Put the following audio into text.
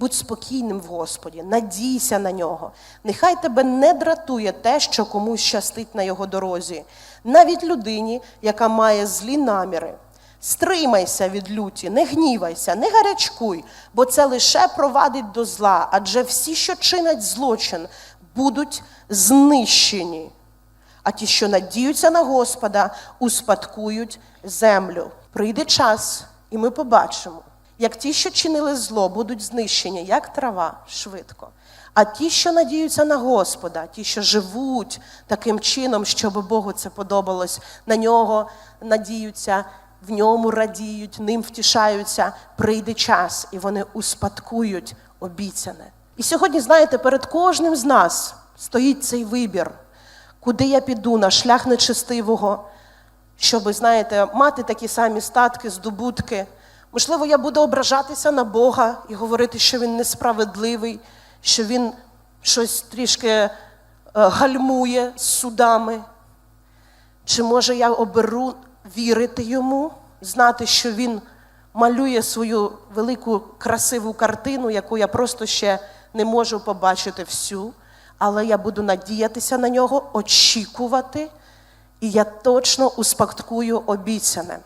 Будь спокійним в Господі, надійся на нього. Нехай тебе не дратує те, що комусь щастить на його дорозі, навіть людині, яка має злі наміри. Стримайся від люті, не гнівайся, не гарячкуй, бо це лише провадить до зла, адже всі, що чинять злочин, будуть знищені. А ті, що надіються на Господа, успадкують землю. Прийде час, і ми побачимо, як ті, що чинили зло, будуть знищені, як трава, швидко. А ті, що надіються на Господа, ті, що живуть таким чином, щоб Богу це подобалось, на нього надіються, в ньому радіють, ним втішаються, прийде час, і вони успадкують обіцяне. І сьогодні, знаєте, перед кожним з нас стоїть цей вибір, куди я піду на шлях нечестивого, щоб, знаєте, мати такі самі статки, здобутки. Можливо, я буду ображатися на Бога і говорити, що Він несправедливий, що Він щось трішки е, гальмує з судами. Чи може я оберу вірити йому, знати, що він малює свою велику красиву картину, яку я просто ще не можу побачити всю, але я буду надіятися на нього, очікувати, і я точно успадкую обіцяне.